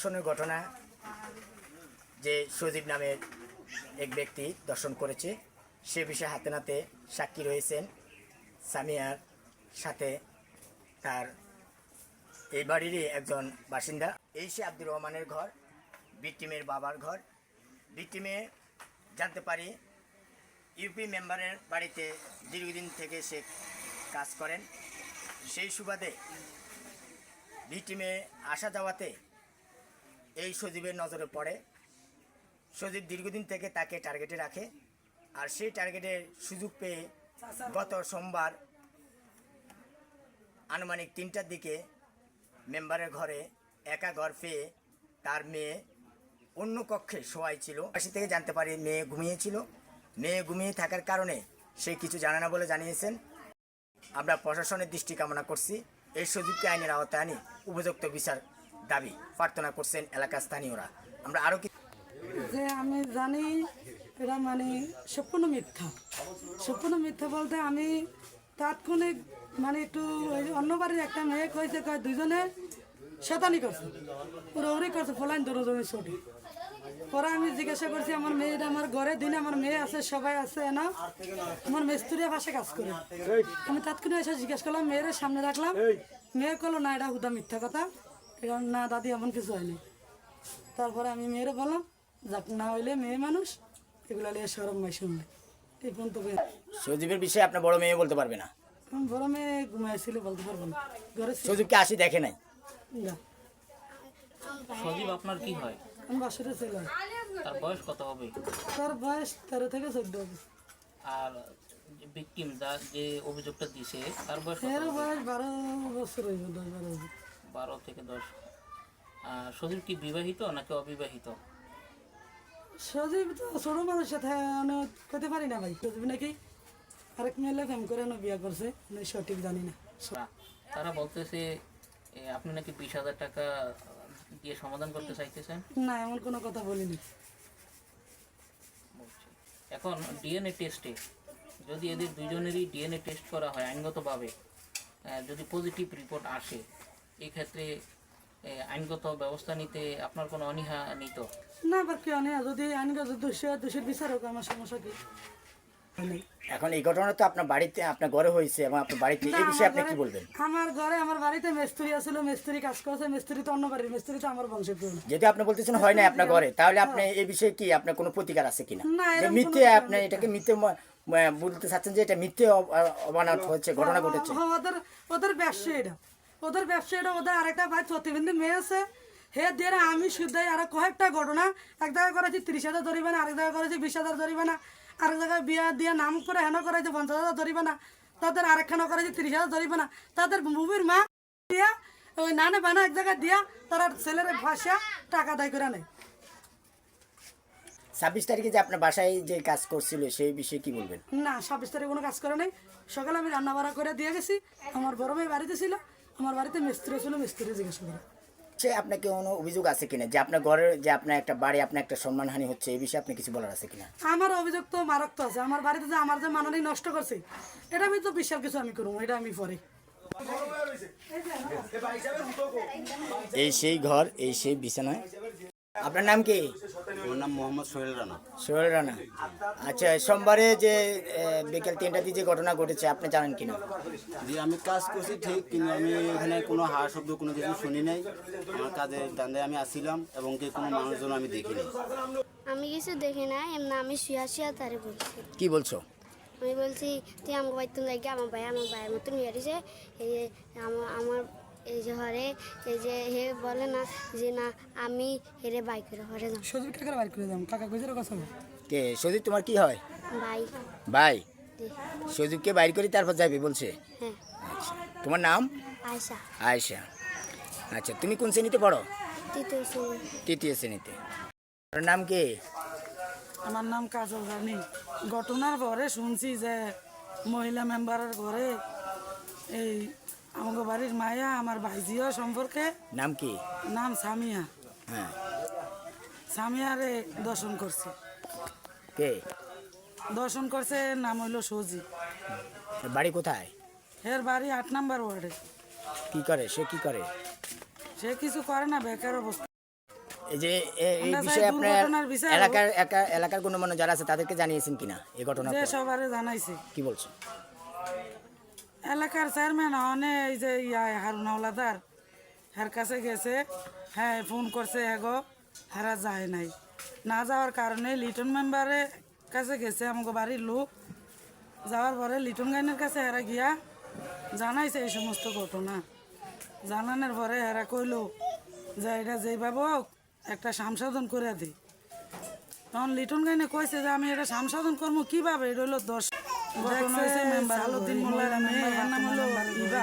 দর্শনের ঘটনা যে সজীব নামের এক ব্যক্তি দর্শন করেছে, সে বিষয়ে হাতে নাতে সাক্ষী রয়েছেন সামিয়ার সাথে তার এই বাড়িরই একজন বাসিন্দা। এই সে আব্দুর রহমানের ঘর বিটিমের বাবার ঘর। বিটিমে জানতে পারি, ইউপি মেম্বারের বাড়িতে দীর্ঘদিন থেকে সে কাজ করেন। সেই সুবাদে ভিটিমে আসা যাওয়াতে এই সজীবের নজরে পড়ে। সজীব দীর্ঘদিন থেকে তাকে টার্গেটে রাখে আর সেই টার্গেটের সুযোগ পেয়ে গত সোমবার আনুমানিক তিনটার দিকে মেম্বারের ঘরে একা ঘর পেয়ে তার মেয়ে অন্য কক্ষে শোয়াই ছিল। পাশে থেকে জানতে পারি মেয়ে ঘুমিয়েছিল মেয়ে ঘুমিয়ে থাকার কারণে সে কিছু জানে না বলে জানিয়েছেন। আমরা প্রশাসনের দৃষ্টি কামনা করছি। এই সজীবকে আইনের আওতায় আনি। উপযুক্ত বিচার দাবি প্রার্থনা করছেন এলাকার স্থানীয়রা। আমরা আরও কি যে আমি জানি এটা মানে সম্পূর্ণ মিথ্যা। সম্পূর্ণ মিথ্যা বলতে আমি তাৎক্ষণিক মানে একটু অন্য বাড়ির একটা মেয়ে কয়েছে কয় দুজনে শতানি করছে। পুরো ওরে করছে ফলাইন দৌড়ি ছুটি পরে আমি জিজ্ঞাসা করছি আমার মেয়েটা আমার ঘরে দিনে আমার মেয়ে আছে সবাই আছে না? আমার মিস্ত্রি পাশে কাজ করে। আমি তাৎক্ষণিক এসে জিজ্ঞাসা করলাম মেয়েরা সামনে রাখলাম? মেয়ে করল না এটা হুদা মিথ্যা কথা। না দাদি এমন কিছু হয়নি। তারপরে আমি মেয়েরে বললাম যাক না হইলে মেয়ে মানুষ এগুলো নিয়ে সরম মাই শুনলে এই পর্যন্ত সজীবের বিষয়ে আপনার বড় মেয়ে বলতে পারবে না? বড় মেয়ে ঘুমাইছিল বলতে পারব না। ঘরে সজীবকে আসি দেখে নাই? না। সজীব আপনার কি হয়? আমি বাসরে ছিল তার বয়স কত হবে? তার বয়স তেরো থেকে চোদ্দ হবে। আর ভিকটিম যা যে অভিযোগটা দিছে তার বয়স হবে? বয়স বারো বছর হইব দশ বারো বছর। বারো থেকে দশ। সজীব কি বিবাহিত নাকি অবিবাহিত? সজীব তো ছোট মানুষের সাথে আমি করতে পারি না ভাই। সজীব নাকি আরেক মেয়ে ফেম করে বিয়া করছে আমি সঠিক জানি না। তারা বলতেছে আপনি নাকি বিশ হাজার টাকা দিয়ে সমাধান করতে চাইতেছেন? না এমন কোনো কথা বলিনি। এখন ডিএনএ টেস্টে যদি এদের দুজনেরই ডিএনএ টেস্ট করা হয় আইনগতভাবে যদি পজিটিভ রিপোর্ট আসে এই ক্ষেত্রে আইনগত ব্যবস্থা নিতে আপনার কোনো অনীহা নিত না আবার কি অনেক যদি আইনগত দোষী হয় দোষীর বিচার হোক আমার সমস্যা কি? এখন এই ঘটনা তো আপনার বাড়িতে আপনার ঘরে হয়েছে এবং আপনার বাড়িতে এই বিষয়ে আপনি কি বলবেন? আমার ঘরে আমার বাড়িতে মিস্ত্রি আছিল মিস্ত্রি কাজ করছে মিস্ত্রি তো অন্য বাড়ির মিস্ত্রি তো আমার বংশের কেউ না। যদি আপনি বলতেছেন হয় না আপনার ঘরে তাহলে আপনি এই বিষয়ে কি আপনার কোনো প্রতিকার আছে কিনা? যে মিথ্যে আপনি এটাকে মিথ্যে বলতে চাচ্ছেন যে এটা মিথ্যে অব- অবানত হচ্ছে ঘটনা ঘটেছে। ওদের ওদের ব্যবসা এটা। ওদের ব্যবসা এটা ওদের আরেকটা ভাই প্রতিবন্ধী মেয়ে আছে। হে দিয়ে আমি শুদ্ধাই আরও কয়েকটা ঘটনা। এক জায়গায় করেছি তিরিশ হাজার ধরিবে না আরেক জায়গায় করেছি বিশ হাজার ধরিবে না আরেক জায়গায় বিয়া দিয়ে নাম করে হেন করেছে পঞ্চাশ হাজার ধরিবে না তাদের আরেকখানা করেছে তিরিশ হাজার ধরিবে না তাদের মুভির মা দিয়া ওই নানে বানা এক জায়গায় দিয়া তারা ছেলের ভাষা টাকা দায় করে নেয়। ছাব্বিশ তারিখে যে আপনার বাসায় যে কাজ করছিল সেই বিষয়ে কি বলবেন? না ছাব্বিশ তারিখে কোনো কাজ করে নাই। সকালে আমি রান্না বাড়া করে দিয়ে গেছি। আমার বড় ভাই বাড়িতে ছিল। আমার বাড়িতে মিস্ত্রি ছিল মিস্ত্রি জিজ্ঞাসা করে সে আপনাকে কোনো অভিযোগ আছে কিনা? যে আপনার ঘরের যে আপনার একটা বাড়ি আপনার একটা সম্মানহানি হচ্ছে এই বিষয়ে আপনি কিছু বলার আছে কিনা? আমার অভিযোগ তো মারাত্মক আছে। আমার বাড়িতে যে আমার যে মানানি নষ্ট করছে এটা আমি তো বিশাল কিছু আমি করব এটা আমি পরে। এই সেই ঘর এই সেই বিছানায়। আপনার নাম কি? আমার নাম মোহাম্মদ সোহেল রানা। সোহেল রানা। আচ্ছা সোমবারে যে বিকেল তিনটা দিয়ে যে ঘটনা ঘটেছে আপনি জানেন কিনা? যে আমি কাজ করছি ঠিক কিন্তু আমি এখানে কোনো হার শব্দ কোনো কিছু শুনি নাই। আমার কাজের দান্দায় আমি আসছিলাম এবং কি কোনো মানুষজন আমি দেখিনি। আমি কিছু দেখি না এমনি আমি শুয়া শুয়া তারে বলছি। কি বলছো? আমি বলছি তুই আমার ভাই তুমি লাগে আমার ভাই আমার ভাইয়ের মতন নিয়ে দিছে এই যে আমার আমার এই যে হরে এই যে হে বলে না যে না আমি হেরে বাইক করে হরে যাম সজীব টাকার বাড়ি করে যাম টাকা কইছে কথা কে? সজীব তোমার কি হয়? ভাই ভাই। সজীবকে বাইর করি তারপর যাবে বলছে? হ্যাঁ। আচ্ছা। তোমার নাম? আয়সা আয়সা আচ্ছা তুমি কোন শ্রেণীতে পড়ো? তৃতীয় শ্রেণি। তৃতীয় শ্রেণীতে। তোমার নাম কি? আমার নাম কাজল রানী। ঘটনার পরে শুনছি যে মহিলা মেম্বারের ঘরে এই আমাকে বাড়ির মায়া আমার ভাইজিও সম্পর্কে। নাম কি? নাম সামিয়া। হ্যাঁ। সামিয়ারে দর্শন করছে। কে? দর্শন করছে নাম হইল সজি। বাড়ি কোথায়? এর বাড়ি আট নাম্বার ওয়ার্ডে। কি করে? সে কি করে? সে কিছু করে না বেকার অবস্থা। এই যে এ- এই বিষয়ে আপনার দুর্ঘটনার এলাকার এলাকার গণ্যমান্য যারা আছে তাদেরকে জানিয়েছেন কিনা এই ঘটনা সবারে জানাইছে। কি বলছেন এলাকার চেয়ারম্যান অনে এই যে ইয়া, হারুন হাওলাদার, হার কাছে গেছে হ্যাঁ ফোন করছে এগো হারা যায় নাই। না যাওয়ার কারণে লিটন মেম্বারের কাছে গেছে আমাকে বাড়ির লোক। যাওয়ার পরে লিটন গাইনের কাছে হেরা গিয়া জানাইছে এই সমস্ত ঘটনা। জানানোর পরে হেরা কইলো যে, এটা যেভাবে হোক, একটা সংশোধন করে দিই তখন লিটন গাইনে কইছে যে, আমি এটা সংশোধন করব কীভাবে? এটা হলো দশ ঘটনা হয়েছে মেম্বার আলুদ্দিন মোল্লার নামে এর নাম হলো ইবা